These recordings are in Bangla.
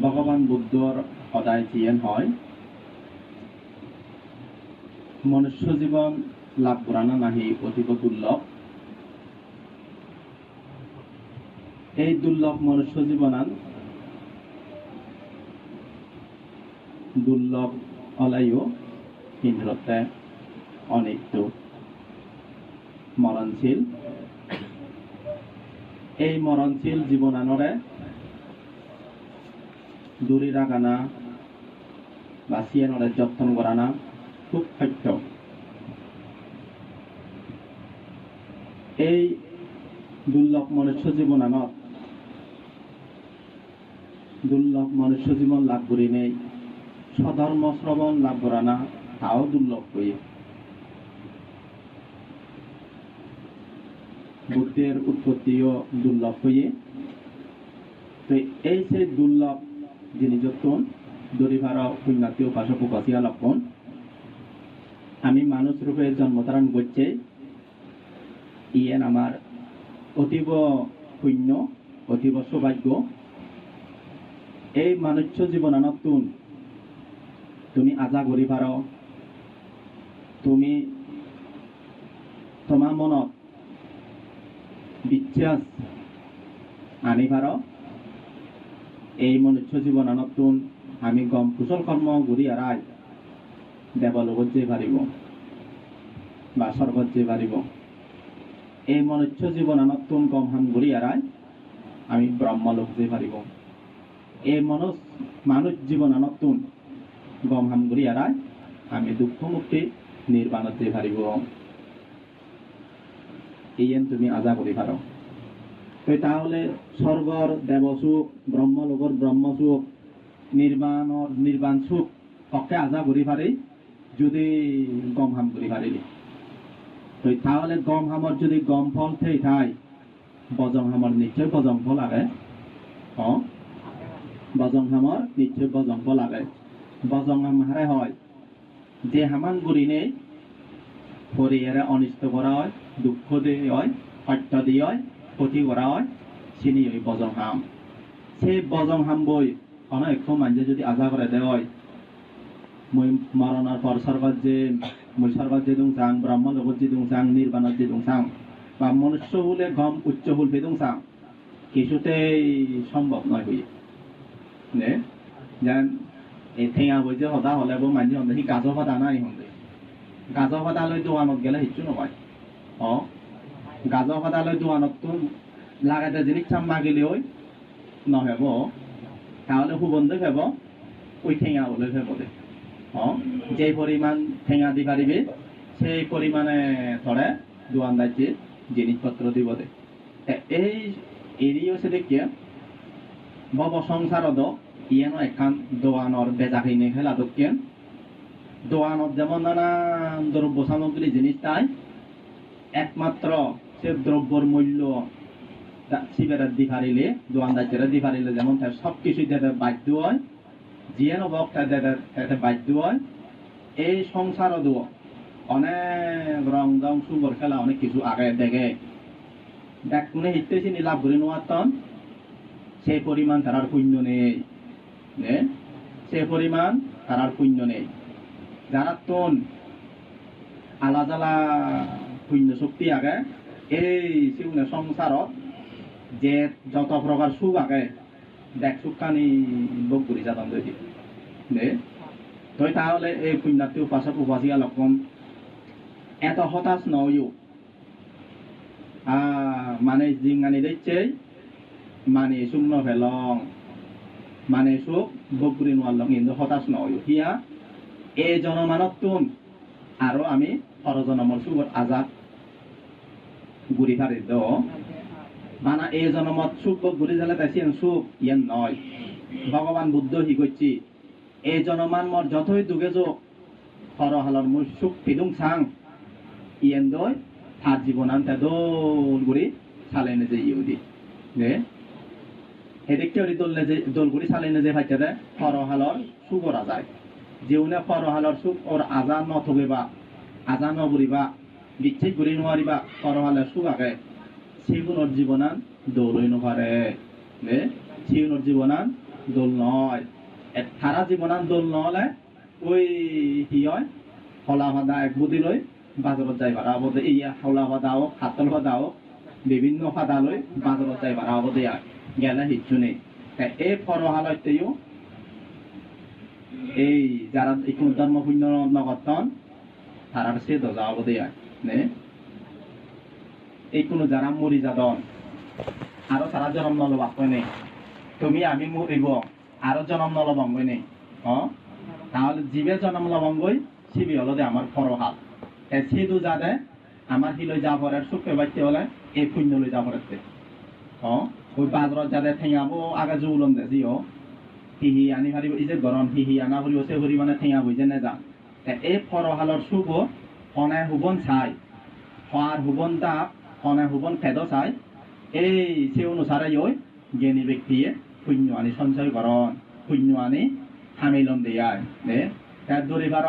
ভগৱান বুদ্ধৰ সদায় জীয়েন হয়। মনুষ্য জীৱন লাভ কৰা নাহি, অধিক দুৰ্লভ এই দুৰ্লভ মনুষ্য জীৱনান দুৰ্লভ অলাইও হিন্দুতে অনেকটো মৰণশীল এই মৰণশীল জীৱনানৰে দূৰি ৰাখানা বা চিয়েনৰে যত্ন কৰা না খুব সত্য। এই দুৰ্লভ মনুষ্য জীৱনানত দুৰ্লভ মনুষ্য জীৱন লাভ কৰি নেই স্বধৰ্ম শ্ৰৱণ লাভ কৰা না তাও দুৰ্লভ কৰি বুদ্ধের উৎপত্তিও দুর্লভ হয়ে তো এই সেই দুর্লভ যিনি যতন দরিভার পুণ্যাতীয় উপাসিয়া লক্ষণ আমি মানুষ রূপে জন্মধারণ করছে, ইয়েন আমার অতীব পুণ্য, অতীব সৌভাগ্য। এই মানুষ্য জীবনানতুন তুমি আজা করি পার তুমি তোমার মনত বিশ্বাস আনি পাৰ এই মনুষ্য জীৱনানতোন আমি গম কুশল কৰ্ম ঘূৰি এৰাই দেৱলোকত যে পাৰিব বা স্বৰ্গত যে পাৰিব। এই মনুষ্য জীৱনানতোন গম হাম ঘূৰি এৰাই আমি ব্ৰহ্মলোক যে পাৰিব। এই মনুষ মানুষ জীৱনানতোন গম হাম ঘূৰি এৰাই আমি দুঃখ মুক্তি নিৰ্বাণত যে পাৰিব। ইয়েন তুমি আজা করি পারো। তাহলে স্বর্গর দেবসুখ ব্রহ্মলোকর ব্রহ্মসুখ নির্বাণর নির্বাণ সুখ পক্ষে আজা করি পারি, যদি গম হাম করি পারিলি তো তাহলে গম হামর যদি গম ফল থেই ঠাই বজং হামর নিশ্চয় বজং ফল আগে অ? বজং হামর নিশ্চয় বজং ফল আগে বজং হাম হারে হয়, যে হামান গুড়ি নেই পরিয়ারে অনিষ্ট করা হয় দুঃখ দিয়ে হয় সত্য দিয়ে হয় ক্ষতি করা হয় চিনি ওই বজম হাম সেই বজম হাম বই কোনো একো মানুষে যদি আজা করে দেয় হয় মই মরণের পর সর্বত যে মই সর্বত যে দুংসাং ব্রহ্ম জগৎ যে দুংসাং নির্বাণত যে দুংসাং বা মনুষ্য হলে গম উচ্চ হুল ফে দুংসাং কিছুতেই সম্ভব নয় হই নে? যেন এই ঠেঙা বই যে সদা হলে মানুষ হলে সি গাজৰ সদা নাই হলে গাজৰ সদালৈ দোকানত গেলে সিচ্ছু নপায় অ। গাজৰ সদালৈ দোকানততো লাগাতে জিনিস চাম মাগিলে ওই নহব তাহলে সুগন্ধ ফেব ওই ঠেঙা বলে ফেব দে। অ। যে পরিমাণ ঠেঙা দি পারিবে সেই পরিমাণে ধরে দোকানদার জিনিসপত্র দিব দে। এই এরি হচ্ছে দেখিয়া বব সংসারত ইয়েনো এখান দোকানৰ বেজা কিনে খেলা দক্ষিণ দোকানত যেমন নানান দ্রব্য সামগ্রী জিনিস তাই একমাত্র সে দ্রব্যর মূল্য সিগারেট দি পারিলে দোকানদার দি পারিলে যেমন তার সব কিছুই তাতে বাধ্য হয়। যিয়ে নবক তাতে বাধ্য হয়। এই সংসারত অনেক রং দং, সুন্দর খেলা, অনেক কিছু আগে দেখে। দেখ, কোনে চিনি লাভ করে নোয়াতন সেই পরিমাণ তারার পুণ্য নেই? সেই পরিমাণ তারার পুণ্য নেই। যারা তোন আলা পুণ্য শক্তি আগে। এই সিউনে সংসারত যে যত প্রকার সুখ আগে, দেখ সুখানি ভোগ করি যাতাম নে তই তাহলে এই পুণ্যার্থী উপাসক উপাসিকা লক্ষণ এত হতাশ নয়ও। মানে জিঙ্গানি দিচ্ছে মানে শূন্য ফেলং। মানে সুখ ভোগ করি নোয়ারলং কিন্তু হতাশ নয় হিয়া, এই জনমানত তুন আৰু আমি সৰজনমৰ চুগত আজাদ গুৰি ফাৰি দ। মানা এই জনমত চুক গুৰি যালে তাই চুক ইয়ান নয়। ভগৱান বুদ্ধ হি করছি এই জনমান মর যতই দুগে যোগ সরহালর মোৰ সুখ পিদুং চাং ইয়েন দই তার জীবনান তা দোল গুড়ি চালাইনে যে ইউদি যে এদিকে ওই দোলনে যে দোলগুড়ি চালাইনে যে ভাইতে দে সরহালর সুগরা যায় যেউনে সরহালর সুখ ওর আজান নথবে বা আজা নবুরিবা বিচ্ছেদ গুড়ি নোৱাৰিবা সুখ আগে সিগুণর জীবনান দোল হইন পারে নে? সিগুণর জীবনান দোল এ তারা জীবনান দোল নহলে ওই কি হয়? হলা ভাদা এক বুদ্ধি লৈ বাজাৰত যাই পাৰা হ'ব দে। হলা ভাদা হোক হাতল ভাদা হোক বিভিন্ন ভাদা লৈ বাজাৰত যাই পাৰা হ'ব দে গেলে হিচ্ছু নেই। এই ফরহালয়তেও এই যারা ইকুন ধর্ম শূন্য নগতন তারার সে দজা হ'ব দে নে এই কোনো যারা মরি যাদন আরও তারা জন্ম নলবাক নেই? তুমি আমি মরিব আরও জনম নলবঙ্গই নেই? অ? তাহলে জীবে জন্ম লবঙ্গই শিবি হলো দে আমার ফরহাল এ সিদু যাদে আমার হিলৈ যা পরে সুখে বাচ্চে হলে, এই পুণ্য লৈ যা পরে অ? ওই বাজারত যাদে ঠেঙাবো, আগে জুলন দে জিও হিহি আনি ভারিব এই যে গরম হিহি আনা ভরিব সে ভরি মানে ঠেঙা বই যে নেযাম তে এই ফরহালৰ শুভ হনে হুবন চাই হওয়ার হুবন তাপ হনে হুবন ফেদ চাই। এই সে অনুসারে ওই জ্ঞানী ব্যক্তিয়ে শূন্য আনি সঞ্চয় করন শূন্য আনি হামিলন দিয়ায় দে তার বাৰ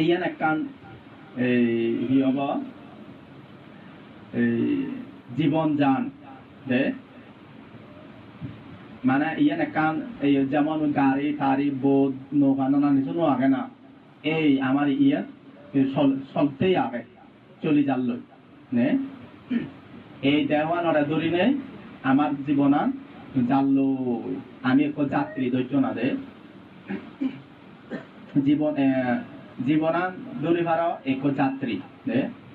এইয়ান একখান এই কি হব? এই জীবন যান দে মানে ইয়ান একখান এই যেমন গাড়ি টাড়ি বোট, নৌকা নানা নিচু আগে না। এই আমার ইয়ান চলতেই আগে চলি নে? এই দেওয়ানরে ধরি নেই আমার জীবনান জানলো আমি এক যাত্রী ধৈর্য না দে। জীবন এ, জীবনান দূরে ভাড়া এক যাত্রী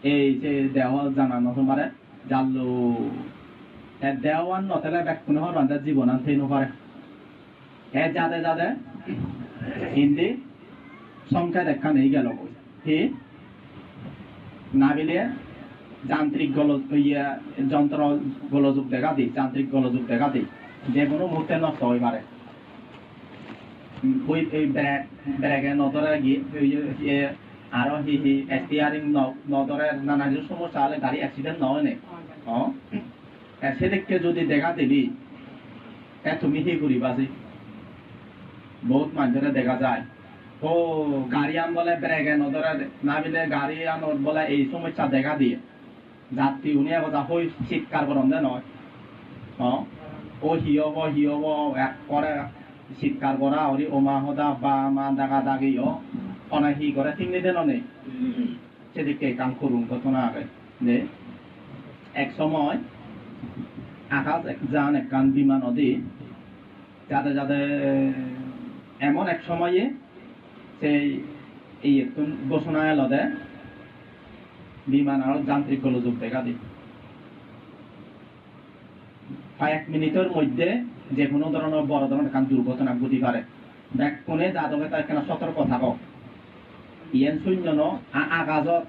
এই যে দেহ জানানো তোমারে জানলো দেওয়ান নতেলে বেকুন হর বান্ধা জীবনান থেই নপারে এ যাদে যাদে হিন্দি সংখ্যা দেখা নেই গেল হি নাবিলে যান্ত্রিক গল ইয়ে যন্ত্র গোলযোগ দেখা দিই, যান্ত্রিক গোলযোগ দেখা দিই। যে কোনো মুহূর্তে নষ্ট হয়ে পারে ওই এই ব্রেক ব্রেকে নদরে গিয়ে আরও হি হি স্টিয়ারিং নানা কিছু সমস্যা হলে গাড়ি অ্যাক্সিডেন্ট নয় নে। সেদিককে যদি দেখা দিলি, এ তুমি হি করিবা যে? বহুত মানুষের দেখা যায়। ও গাড়ি আন বলে ব্রেকে নদরে না বিলে গাড়ি আন বলে এই সমস্যা দেখা দিয়ে। যাত্রী উনি কথা, হই, চিৎকার করন যে নয়। ও হিয়ব হিয়ব, এক করে চিৎকার করা, ওরি ওমা হদা, বা মা দাগা দাগি ও অনেক হি করে ঠিক নিদেন নেই সেদিকে কাম করুন ঘটনা আগে। যে এক সময় আকাশ এক যান এক কান বিমান নদী যাতে যাতে এমন এক সময়ে সেই বিমান আর যান্ত্রিক দেখা দিই কয়েক মিনিটের মধ্যে যে কোনো ধরনের বড় ধরনের কান দুর্ঘটনা ঘটি পারে। দেখ, কোনে তার কেন সতর্ক ইয়েন শূন্য ন আকাশত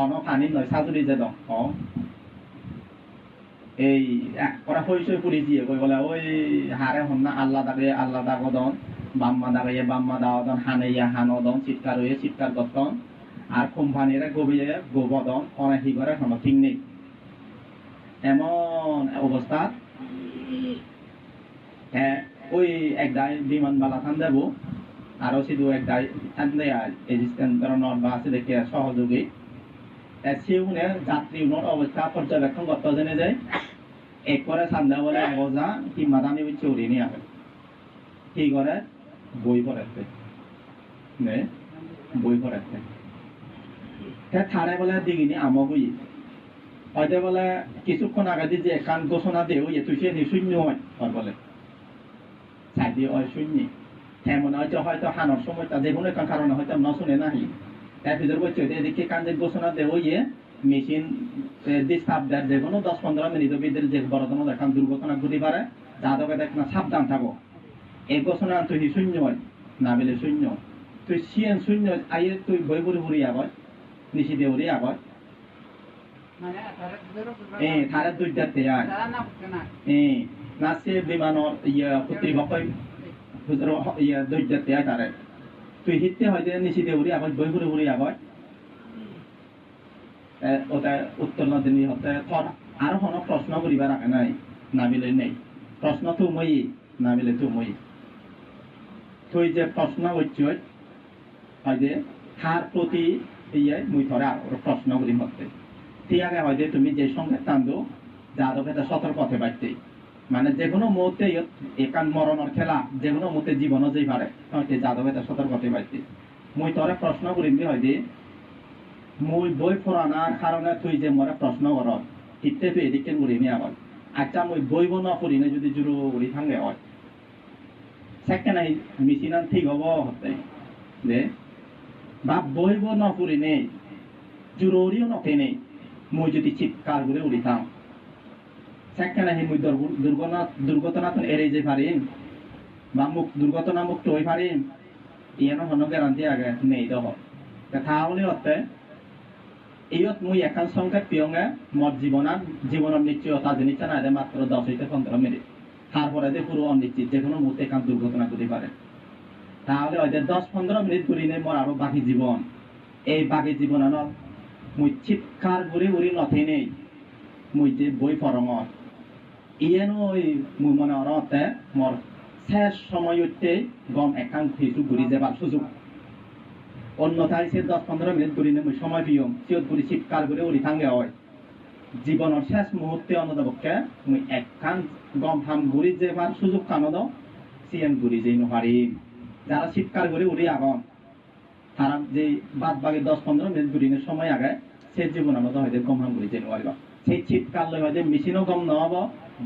অন পানী নয়, সাজুরি যে দম অ। এই এক করে হই সই পুরি দিয়ে কই বলে, ওই হারে হন না, আল্লাহ দাগে আল্লাহ দাগদন বাম্মা দাগে বাম্মা দাগদন হানে ইয়া হানদন, চিৎকার হয়ে চিৎকার করতন। আর কোম্পানিরা গবিয়ে গোবদন অনেক হি করে কোনো ঠিক নেই। এমন অবস্থা। হ্যাঁ ওই এক দায় বিমান বালা থান দেব। আরও শুধু এক দায় এজিস্টেন্ট ধরনের বা আছে দেখে সহযোগী। সিউনে যাত্রী উনোর অবস্থা পর্যবেক্ষণ করতে জেনে যায় এক করে সান্দা বলে এগোজা কি মাদানি চৌরি নিয়ে। আসে কি করে? বই পড়াতে নে, বই পড়াতে তে থারে বলে দিগিনি আমো হই হয়তো বলে কিছুক্ষণ আগে দিয়ে যে একান ঘোষণা ইয়ে তুই সে শূন্য হয় বলে। সাইডে হয় শূন্য। হ্যাঁ মনে হয়তো হয়তো হানোর সময়টা যে কোনো একটা কারণে হয়তো ন শুনে নাহি। তার ভিতর বলছে এদিকে কান্দে ঘোষণা দেও ইয়ে মেশিন যে কোনো দশ পনেরো মিনিটের ভিতরে যে বড় ধরনের দুর্ঘটনা ঘটি পারে যাদকে দেখ না সাবধান থাকো এই ঘোষণা তুই শূন্য হয় না বলে শূন্য তুই সিএন শূন্য আইয়ে তুই বই বুড়ি বুড়ি আবার নিশি উড়ি আবার। এ থারে দুই দাঁতে আয় এ নাচে বিমানৰ ইয়ে কৰ্তৃপক্ষই হুজুৰ ইয়ে দুই দাঁতে আয় তাৰে তুই হিতে নিচি দিয়ে উড়ি আবার বই বুড়ি বুড়ি আবার। ওটা উত্তর নদিনী হতে আৰু কোনো প্ৰশ্ন কৰিব ৰাখে নাই নাবিলে নেই। প্ৰশ্ন মই নাবিলে তুমই তুই যে প্ৰশ্ন করছি হয় যে প্রতি ইয়ে মুই ধরে আর প্রশ্ন করি মতে। ঠিক আগে হয়তো তুমি যে সঙ্গে টান্দো যাদব এটা সতর পথে বাড়তে মানে যে কোনো মুহূর্তে একান মরণের খেলা, যে কোনো মুহূর্তে জীবনও যেই পারে যাদব এটা সতর পথে বাড়তে মই তরে প্রশ্ন করিম যে হয় যে মই বই পড়ানোর কারণে তুই যে মরে প্রশ্ন কর ইতে তুই এদিকে করিনি আবার। আচ্ছা মই বই বনা পড়িনে যদি জুড়ো উড়ি থাঙ্গে হয়। সেকেন্ড মিছিনান ঠিক হব হতে। যে বা বই বনা পড়িনে জুরুরিও নকেনে মই যদি চিৎকার করে উড়ি থাম সেকেন্ড আহি মই দুর্ঘটনা দুর্ঘটনা তো এড়ে যে পারিম। বা মুখ দুর্ঘটনা মুক্ত হয়ে পারিম। ইয়ানো হন গ্যারান্টি আগে নেই দহ তাহলে হতে, ইয়ত মুই এখন সংখ্যা পিয়ঙে মোর জীবনার জীবনের নিশ্চয়তা জিনিসটা না মাত্র দশ হইতে পনেরো মিনিট। তারপরে যে পুরো অনিশ্চিত যে কোনো মুহূর্তে এখান দুর্ঘটনা করতে পারে। তাহলে হয়তো দশ পনেরো মিনিট করি নেই মোর আরও বাকি জীবন। এই বাকি জীবন মুই চিৎকার করে উড়ি নথে নেই, মুই যে বই পরমত ইয়েনো ওই মুই মনে অরতে মোর শেষ সময় উঠতে গম একান কিছু ঘুরি যাবার সুযোগ। অন্যথায় সে দশ পনেরো মিনিট ঘুরি নেই, মুই সময় পিয়ম, সিয়ত ঘুরি চিৎকার করে উড়ি থাঙ্গে হয়। জীবনের শেষ মুহূর্তে অন্যদপক্ষে মুই একখান গম হাম ঘুরি যাবার সুযোগ কানো দাও সিএন ঘুরি যেই নহারিম যারা চিৎকার করে উড়ি আগন তারা যে বাদ বাকি দশ পনেরো মিনিট ঘুরিনের সময় আগে সে জীবনের মতো হয়তো গম হাম ঘুরি যেন পারিবা সেই চিৎকার লই হয়তো মেশিনও গম নহব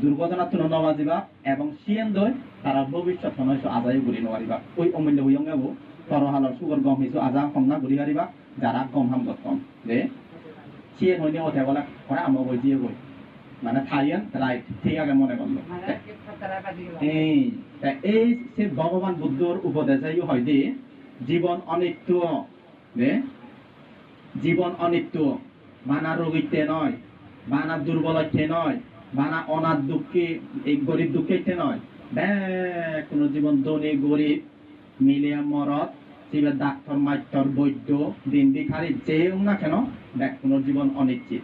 দুর্ঘটনা তুলো নবাজিবা এবং সিএন দই তারা ভবিষ্যৎ সময় আজাই ঘুরি নপারিবা ওই অমূল্য হুইয়ং গাবো তরহালৰ সুগৰ গম হিছো আজা সমনা ঘূৰি হাৰিবা, যাৰা গম হাম গতম যে সিয়ে হইনি ওঠে বলে পরে আমো বই দিয়ে বই মানে থাইয়ান রাইট ঠিক আগে মনে করল এই এই সে ভগবান বুদ্ধর উপদেশাই হয় যে জীবন অনিত্য জীবন অনিত্য বানা রোগীতে নয় বানা দুর্বলতে নয় বানা অনাথ দুঃখী এই গরিব দুঃখীতে নয় কোনো জীবন ধনী গরিব মিলিয়া মরত সিবে ডাক্তার মাস্টার বৈদ্য দিন ভিখারি যেও না কেন, দেখ কোনো জীবন অনিশ্চিত।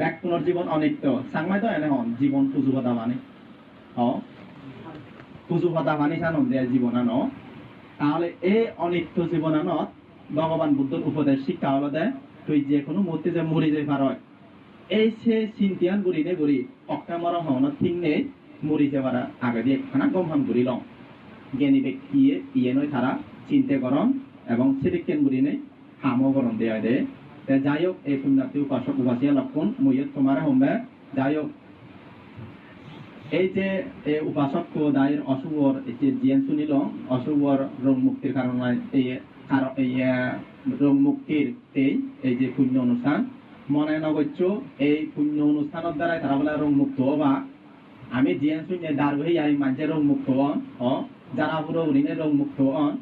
দেখ কোনো জীবন অনিত্য। সাংমাই তো এনে হন, জীবন পুজো কথা মানে। কথা মানি জানুন যে জীবন আনো। তাহলে এই অনিত্য জীবন আনত, ভগবান বুদ্ধর উপদেশ শিক্ষা হলো দেয় তুই যে কোনো মুহূর্তে যে মরি যাই পার এই সে চিন্তিয়ান গুড়ি নে গুড়ি, অক্কা মর হন ঠিক নেই মরি যাবার আগে দিয়ে খানা গম হাম গুড়ি লং জ্ঞানী ব্যক্তিয়ে ইয়ে নয় তারা চিন্তা করন এবং সিরিকেন গুড়ি নেই, হামও করন দেয়া দে। তে যাই হোক এই পুণ্যার্থী উপাসক উপাসিয়া লক্ষণ মইয়ত তোমার হোমবে যাই হোক এই যে এই উপাসক দায়ের অশুভর যে জিয়ান শুনিল, অশুভর রোগ মুক্তির কারণে এই এই রোগ মুক্তির এই এই যে পুণ্য অনুষ্ঠান। মনে নগচ্য এই পুণ্য অনুষ্ঠানের দ্বারা তারা বলে রোগ মুক্ত হবা। আমি জিয়ান শুনে দার হই আমি মানুষের রোগ মুক্ত হন হ যারা পুরো ঋণের রোগ মুক্ত হন।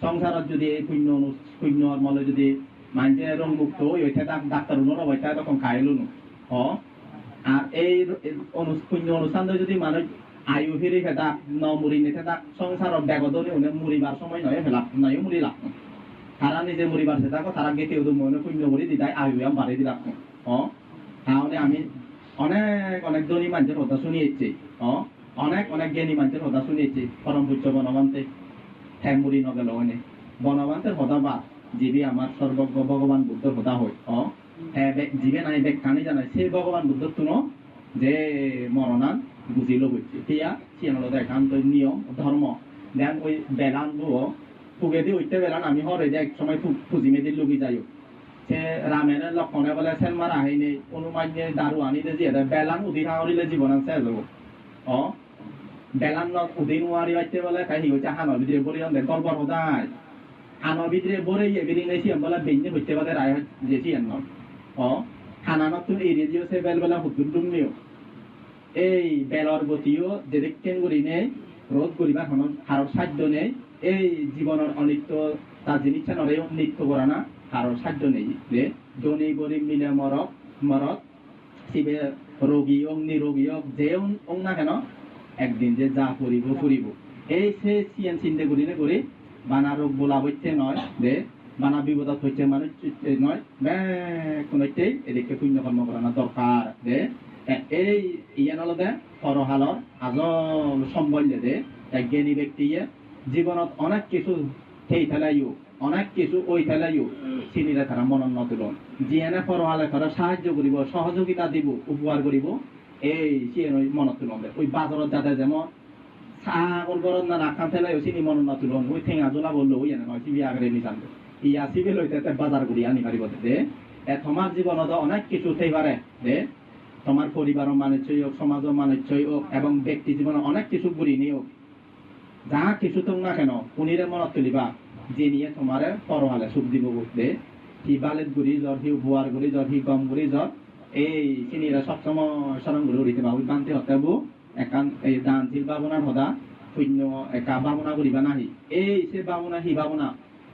সংসারত যদি এই অনু- পুণ্যর মলে যদি মানুষের রোগ মুক্ত হই ওইটা ডাক্তার উনোর ওইটা তখন খাইলো হ। আর এই পুণ্য অনুষ্ঠান যদি মানুষ আয়ু ফিরি ফেদা ন মুড়ি নি ফেদা সংসারত ব্যাগদনে উনি মুড়িবার সময় নয় ফেলা নয় মুড়ি লাগ তারা নিজে মুড়িবার সেটা তারা গেতে ওদের মনে পুণ্য মুড়ি দিদাই আয়ু আম বাড়ি দিলাম হ। তাহলে আমি অনেক অনেক ধনী মানুষের কথা শুনিয়েছি অনেক অনেক জ্ঞানী মানুষের কথা শুনিয়েছি পরম পূজ্য বনবান্তে মুড়ি নগেল ওনে বনবান্তের কথা বা যিবি আমার সর্বজ্ঞ ভগবান বুদ্ধর কথা হয়। হ হ্যাঁ বে- যিবে নাই বেগ কানি জানাই, সেই ভগবান বুদ্ধর তুনো যে মরণান বুঝিল হচ্ছে সেয়া সিয়ানোর একান্ত নিয়ম ধর্ম দেন ওই বেলান বুয়ো ফুগে দি উঠতে বেলান, আমি হরে যে এক সময় ফুজি মেদির লুকি যাইও সে রামের লক্ষণে বলে সেন মার আহিনি অনুমান্যে দারু আনিতে যে বেলান উদি হাওরিলে জীবন আছে যাব অ? বেলান ন উদি নোয়ারি বাইতে বলে কাহি হচ্ছে হানৰ ভিতরে বলি অন্ধে গল্পর হদায়। ভিতরে বরে ইয়ে বিরি নেছি বলে বেঞ্জে হইতে পারে রায় যেছি এন্ন অ খানানত তুমি এড়িয়ে দিও সে বেল বেলা হুদুর ডুমনিও এই বেলর গতিও যেদিকেন করি নেই রোধ করিবার কোনো হারর সাধ্য নেই। এই জীবনের অনিত্য তার জিনিস নরে, নিত্য করা না, হারর সাধ্য নেই যে ধনী, গরিব, মিলে মরক মরক, শিবে রোগী নিরোগী হোক যে হোক না কেন একদিন যে যা করিব ফুরিব এই সে চিয়ান চিন্তা করি না করি, বানা রোগ বোলা হচ্ছে নয়, যে বানা বিপদত হচ্ছে মানুষ নয় কোনোটাই এদিকে পুণ্য কর্ম করা না দরকার, যে এই ইয়ান হলদে পরহালর আজল সম্বল্য দে, এক জ্ঞানী ব্যক্তিয়ে জীৱনত অনেক কিছু সেই ফেলাইও, অনেক কিছু ওই ফেলাইও চিনিরে তারা মনন তুলন যিয়েনে পরহালে করে সাহায্য করিব, সহযোগিতা দিব, উপহার করিব এই চিয়েন ওই মনত তুলন ওই বাজারত যাতে যেমন ছাগল গরত না রাখান ফেলাইও চিনি মনন তুলন ওই ঠেঙা জোলা বলল, ওই এনে নয় চিবি আগরে নিজান ইয়া চিবি লইতে তে বাজার করি আনি পারিব দে এ তোমার জীবনত অনেক কিছু থাই পারে দে। তোমার পরিবারও মানিচ্ছই হোক সমাজও মানিচ্ছই হোক এবং ব্যক্তি জীবনে অনেক কিছু ঘুরি নিয়োগ যা কিছু তোম না কেন উনিরে মনত তুলিবা, যে নিয়ে তোমারে পরহালে সুখ দিব বুঝতে সি বালেত গুড়ি জ্বর সি বুয়ার গুড়ি জ্বর সি গম গুড়ি জ্বর এই চিনিরা সবসময় সরং গুড়ি উড়িতে পাবো বানতে হতে বো একান এই দান ছিল বাবনার হদা শূন্য একা বাবনা করিবা নাহি। এই সে বাবনা হি বাবনা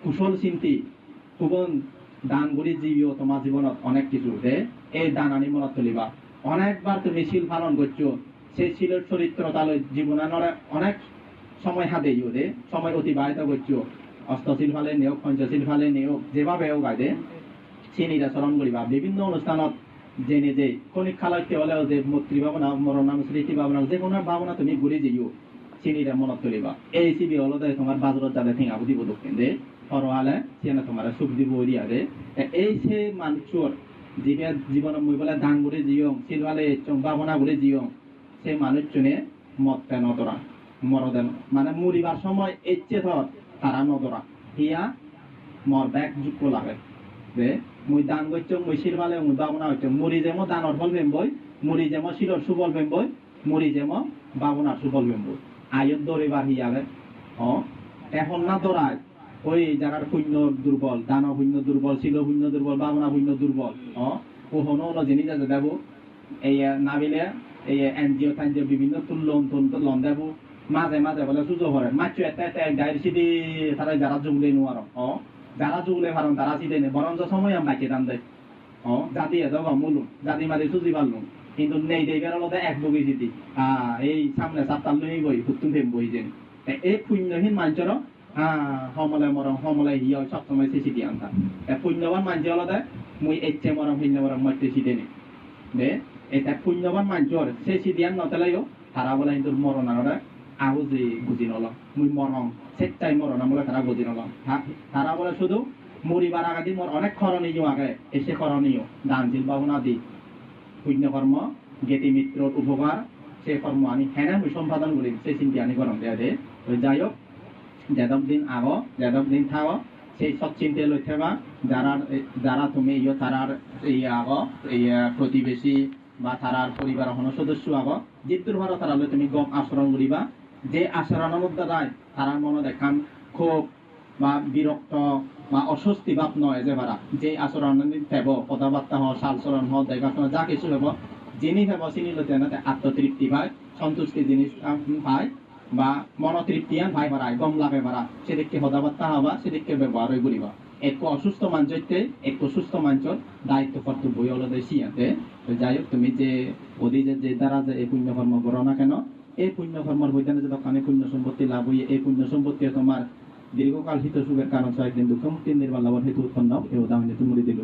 কুশল চিন্তি কুবন দান গুড়ি জীবিও তোমার জীবনত অনেক কিছু দে এই দান আনি মনত তুলিবা। অনেকবার তুমি শিল পালন করছ, সেই শিলের চরিত্র তালে জীবনে অনেক সময় হাতে ইউ দে সময় অতিবাহিত করছ। অষ্টশীল ফালে নিয়োগ পঞ্চশীল ফালে নিয়োগ, যেভাবে হোক আগে চিনিটা স্মরণ করিবা। বিভিন্ন অনুষ্ঠানত জেনে যে কণিক খালয়তে হলেও যে মৈত্রী ভাবনা মরণাম স্মৃতি ভাবনা, যে কোনো ভাবনা তুমি ঘুরে যাইও। চিনিটা মনত তুলিবা এই চিবি হলো দে তোমার বাজারত যাতে ঠিঙা দিব দক্ষিণ দে পরহালে সিয়ানে তোমার সুখ দিব দিয়া দে এই সে মানুষর যিবে জীবন মই বলে দান জিয়ং সিলভালে চং ভাবনা করে জিয়ং সে মানুষজনে মতে নতরা মরদেন মানে মরিবার সময় ইচ্ছে ধর তারা নদরা হিয়া মর ব্যাগ যুক্ত লাগে মুই দান করছ মুই সিলভালে মুই ভাবনা হচ্ছে মরি যেম দানর ফল বেম্বই মরি যেম শিলর সুবল বেম্বই মরি যেম ভাবনার সুবল বেম্বই। আয়ত দৌড়িবার হিয়াবে অ, এখন না দৌড়ায় ওই জায়গার শূন্য দুর্বল দান শূন্য দুর্বল শিল শূন্য দুর্বল ভাবনা শূন্য দুর্বল অ, ও হনো হলো জিনিস আছে দেব এই নাবিলে এই এনজিও ফেনজিও বিভিন্ন তুল্য তুল লন দেব মাঝে মাঝে বলে সুযোগ করে মাছ এটা এটা গাড়ি সিধি তারা যারা জুগলে নোয়ার অ। যারা জুগলে পারেন তারা সিধে নে বরঞ্চ সময় আমি দাম দেয় অ, জাতি এত মুলু, জাতি মারি সুজি পারলুম কিন্তু নেই, দেই বেরোলে এক বগি জিতি। আহ এই সামনে সাতটাল লই বই হুতুম ফেম বই যেন। এই পুণ্যহীন মানুষের সমলে মরম সমলে হিয়, সবসময় সে সিটি আনতা পুণ্যবান মানুষ হলতে মুই এচ্ছে মরম শূন্য মরম মধ্যে সিটে নে। দে এটা পুণ্যবান মানুষের সে সিদিয়ান নতলাইও তারা বলে কিন্তু মরণ আগে যে বুঝি নল মুই মরম সেটাই মরণ বলে তারা বুঝি নল তারা বলে শুধু মরিবার আগে মোর অনেক করণীয় আগে এসে করণীয় দান দিল বাবনা দি পুণ্য কর্ম গেতি মিত্রর উপকার সে কর্ম আনি হেনে মুই সম্পাদন করি সে চিন্তি আনি গরম দেয়া দে। যাই হোক যেদক দিন আগ যেদক দিন থাক সেই সব চিন্তা লৈ থাকা যারা যারা তুমি ইয়ে তারার এই আগ, এই প্রতিবেশী বা তারার পরিবার হন সদস্য আগ যিটোর ভাড়া তারা লৈ তুমি গম আচরণ করিবা যে মধ্যে যায় তারার মনে দেখান ক্ষোভ বা বিরক্ত বা অস্বস্তি ভাব নয় যে ভাড়া। যে আচরণ দেব কথাবার্তা হোক সালচরণ হোক দেখাশোনা যা কিছু হব, যিনি ভেব চিনি লৈ তেনেতে আত্মতৃপ্তি পায়, সন্তুষ্টি জিনিস পায় বা মনতৃপ্তিয়ান ভাই ভাড়ায় গম লাগে ভাড়া। সেদিককে কথাবার্তা হবা, সেদিককে ব্যবহার করিবা একটু অসুস্থ মানুষতে একটু সুস্থ মানুষের দায়িত্ব কর্তব্য হলো সিয়াতে যাই হোক, তুমি যে যে যে দ্বারা যে এই পুণ্য কর্ম করো না কেন এই পুণ্য কর্মর বৈধানে যে কানে পুণ্য সম্পত্তি লাভ হইয়ে এই পুণ্য সম্পত্তি তোমার দীর্ঘকাল হিত সুখের কারণ সহ একদিন দুঃখ মুক্তি নির্মাণ লাভের হেতু উৎপন্ন এই উদাহরণ তুমি দিল।